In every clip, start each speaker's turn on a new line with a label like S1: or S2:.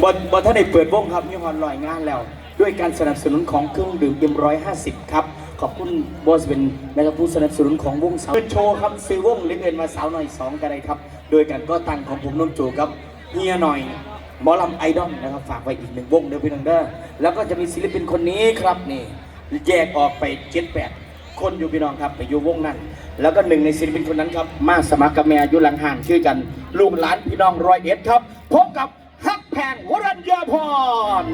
S1: บนบนท่านได้เปิดวงครับมีฮอนลอยงานแล้ว ด้วยการสนับสนุนของเครื่องดื่มเอ็มร้อยห้าสิบครับ ขอบคุณบอสเป็นนะครับผู้สนับสนุนของวงสาวเป็นโชว์คำซื้อวงเล็กเอ็นมาสาวหน่อยสองกันเลยครับ โดยการก็ตั้งของผมนุ่มจูครับเฮียหน่อยหมอลำไอดอลนะครับฝากไว้อีกหนึ่งวงเด้อพี่น้องเดอร์แล้วก็จะมีศิลปินคนนี้ครับนี่แยกออกไปเจ็ดแปดคนอยู่พี่น้องครับไปอยู่วงนั้น แล้วก็หนึ่งในศิลปินคนนั้นครับมาสมัครกับแม่อยู่หลังห่างชื่อกันลูกหลานพี่น้องรอยเอ็ดครับพบกับ แห่
S2: งวรัญญาพร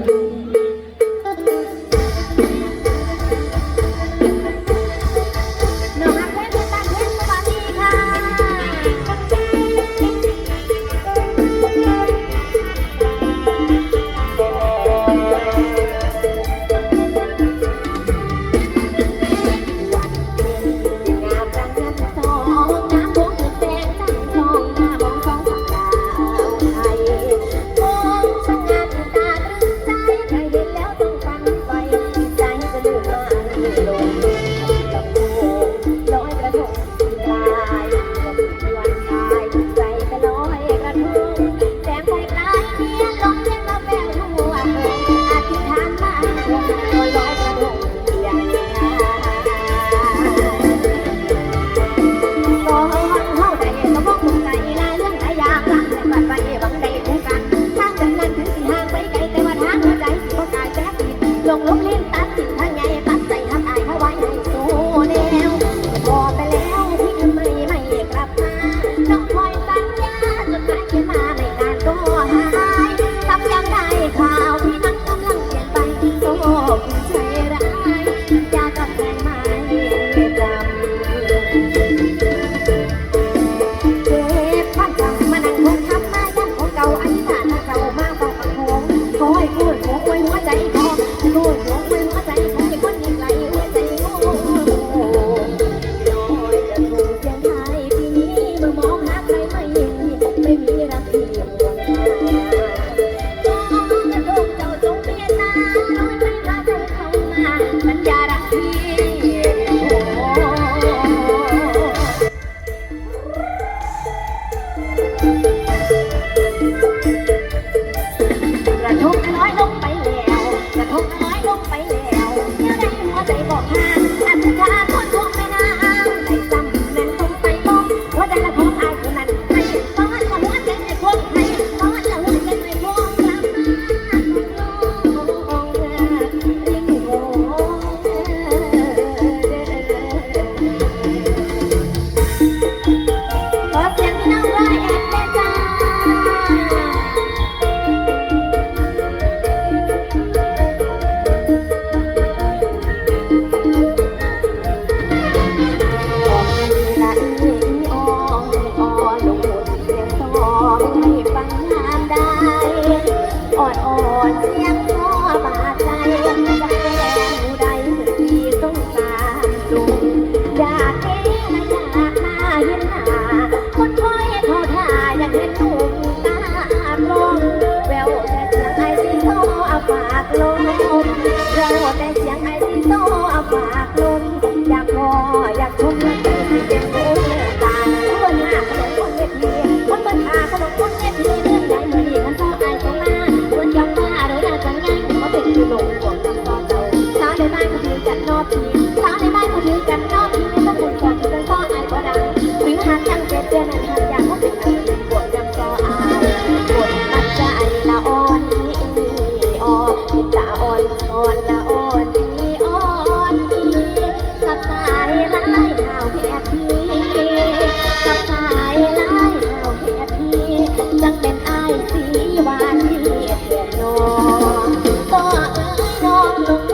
S2: Thank you. นอนจม